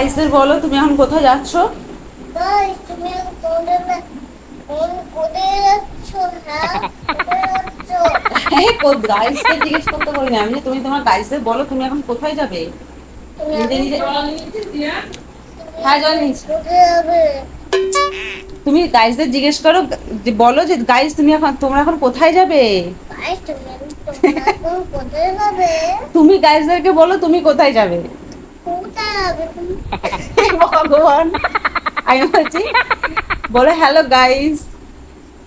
গাইসদের বলো তুমি এখন কোথায় যাচ্ছ? হ্যাঁ গাইসদের জিজ্ঞেস করতে আমি যে তুমি তোমার গাইসদের বলো তুমি এখন কোথায় যাবে? তুমি নিজে নিজে হ্যাঁ জল নিচ্ছি। তুমি গাইসদের জিজ্ঞেস করো বলো যে গাইস তুমি এখন তোমরা এখন কোথায় যাবে? তুমি গাইসদেরকে বলো তুমি কোথায় যাবে? ভগবান। আমি বলছি বলো হ্যালো গাইস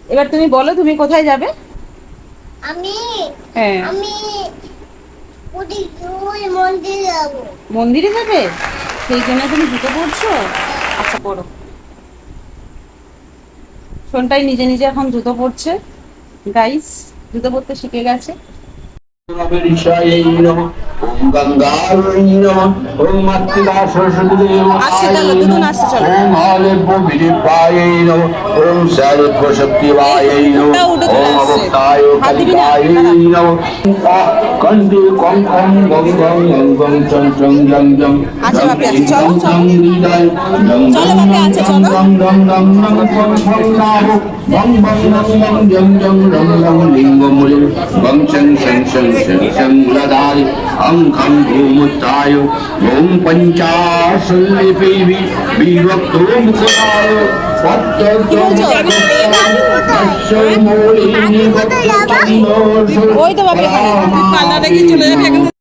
এবার তুমি বলো তুমি কোথায় যাবে? আমি হ্যাঁ। আমি মন্দিরে যাব। মন্দিরে যাবে? সেই জন্য তুমি জুতো পরছো? আচ্ছা পড়ো শোনটাই নিজে নিজে এখন জুতো পরছে। গাইস জুতো পরতে শিখে গেছে। আসছে চলো, দুজন আসছে, চলো। আচ্ছা, বাপি, আচ্ছা, চলো, চলো। চলো, বাপি, আচ্ছা, চলো। বং বং নং নং জং জং রং রং লিঙ্গ মূলে অং খং ভূমুত্রায় ওম পঞ্চাশল্লিপি বিভক্তো মুখরায় ওই তো বাপি ওখানে। কান্না চলে যাবি